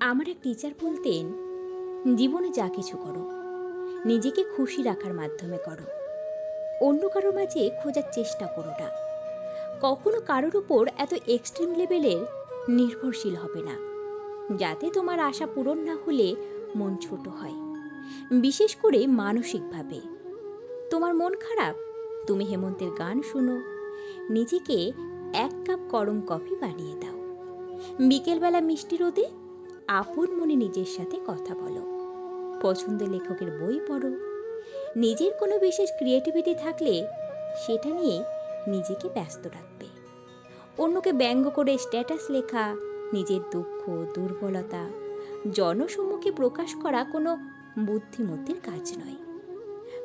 আমার এক টিচার বলতেন, জীবনে যা কিছু করো, নিজেকে খুশি রাখার মাধ্যমে করো। অন্য কারোর মাঝে খোঁজার চেষ্টা করো না। কখনো কারোর উপর এত এক্সট্রিম লেভেলের নির্ভরশীল হবে না। যাতে তোমার আশা পূরণ না হলে মন ছোট হয়। বিশেষ করে মানসিকভাবে। তোমার মন খারাপ? তুমি হেমন্তের গান শোনো। নিজেকে এক কাপ গরম কফি বানিয়ে দাও। বিকেলবেলা মিষ্টি রোদে আপন মনে নিজের সাথে কথা বলো। পছন্দের লেখকের বই পড়ো। নিজের কোনো বিশেষ ক্রিয়েটিভিটি থাকলে সেটা নিয়ে নিজেকে ব্যস্ত রাখবে। অন্যকে ব্যঙ্গ করে স্ট্যাটাস লেখা, নিজের দুঃখ, দুর্বলতা, জনসম্মুখে প্রকাশ করা কোনো বুদ্ধিমত্তির কাজ নয়।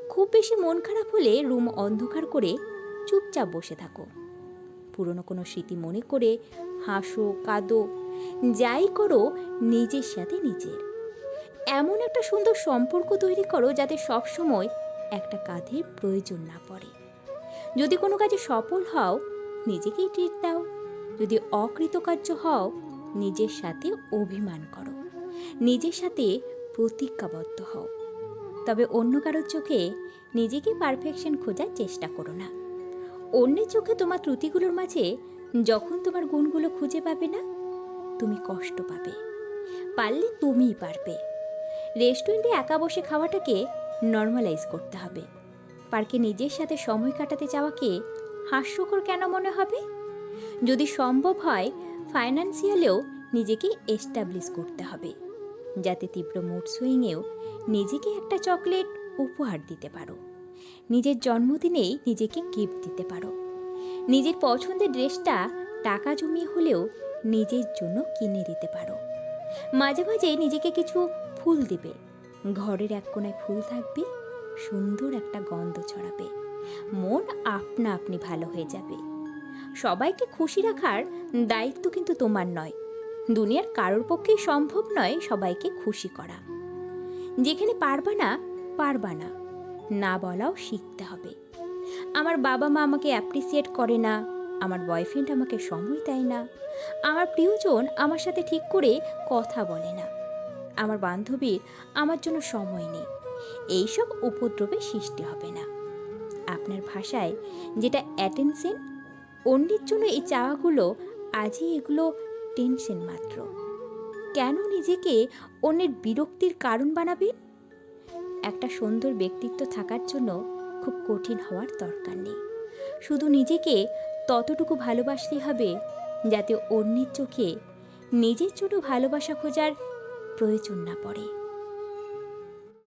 খুব বেশি মন খারাপ হলে রুম অন্ধকার করে চুপচাপ বসে থাকো। পুরনো কোনো স্মৃতি মনে করে হাসো, কাঁদো যাই করো নিজের সাথে নিজের। এমন একটা সুন্দর সম্পর্ক তৈরি করো যাতে সবসময় একটা কাঁধের প্রয়োজন না পড়ে। যদি কোনো কাজে সফল হও, নিজেকেই ট্রিট দাও। যদি অকৃতকার্য হও, নিজের সাথে অভিমান করো। নিজের সাথে প্রতিজ্ঞাবদ্ধ হও। তবে অন্য কারোর চোখে নিজেকে পারফেকশন খোঁজার চেষ্টা করো না। অন্যের চোখে তোমার ত্রুটিগুলোর মাঝে যখন তোমার গুণগুলো খুঁজে পাবে না তুমি কষ্ট পাবে। পারলে তুমিই পারবে। রেস্টুরেন্টে একা বসে খাওয়াটাকে নর্মালাইজ করতে হবে। পার্কে নিজের সাথে সময় কাটাতে যাওয়াকে হাস্যকর কেন মনে হবে? যদি সম্ভব হয় ফাইন্যান্সিয়ালেও নিজেকে এস্টাবলিশ করতে হবে, যাতে তীব্র মুড সুইংয়েও নিজেকে একটা চকলেট উপহার দিতে পারো। নিজের জন্মদিনেই নিজেকে গিফট দিতে পারো। নিজের পছন্দের ড্রেসটা টাকা জমিয়ে হলেও নিজের জন্য কিনে দিতে পারো। মাঝে মাঝে নিজেকে কিছু ফুল দিবে। ঘরের এক কোনায় ফুল থাকবে, সুন্দর একটা গন্ধ ছড়াবে। মন আপনা আপনি ভালো হয়ে যাবে। সবাইকে খুশি রাখার দায়িত্ব কিন্তু তোমার নয়। দুনিয়ার কারোর পক্ষেই সম্ভব নয় সবাইকে খুশি করা। যেখানে পারবা না পারবা না। না বলাও শিখতে হবে। আমার বাবা মা আমাকে অ্যাপ্রিসিয়েট করে না। আমার বয়ফ্রেন্ড আমাকে সময় দেয় না। আমার প্রিয়জন আমার সাথে ঠিক করে কথা বলে না। আমার বান্ধবীর আমার জন্য সময় নেই। এইসব উপদ্রবে সৃষ্টি হবে না। আপনার ভাষায় যেটা অ্যাটেনশন অন্যের জন্য এই চাওয়াগুলো আজই এগুলো টেনশন মাত্র। কেন নিজেকে অন্যের বিরক্তির কারণ বানাবেন একটা সুন্দর ব্যক্তিত্ব থাকার জন্য খুব কঠিন হওয়ার দরকার নেই। শুধু নিজেকে ততটুকু ভালোবাসতে হবে যাতে অন্যের চোখে নিজের জন্য ভালোবাসা খোঁজার প্রয়োজন না পড়ে।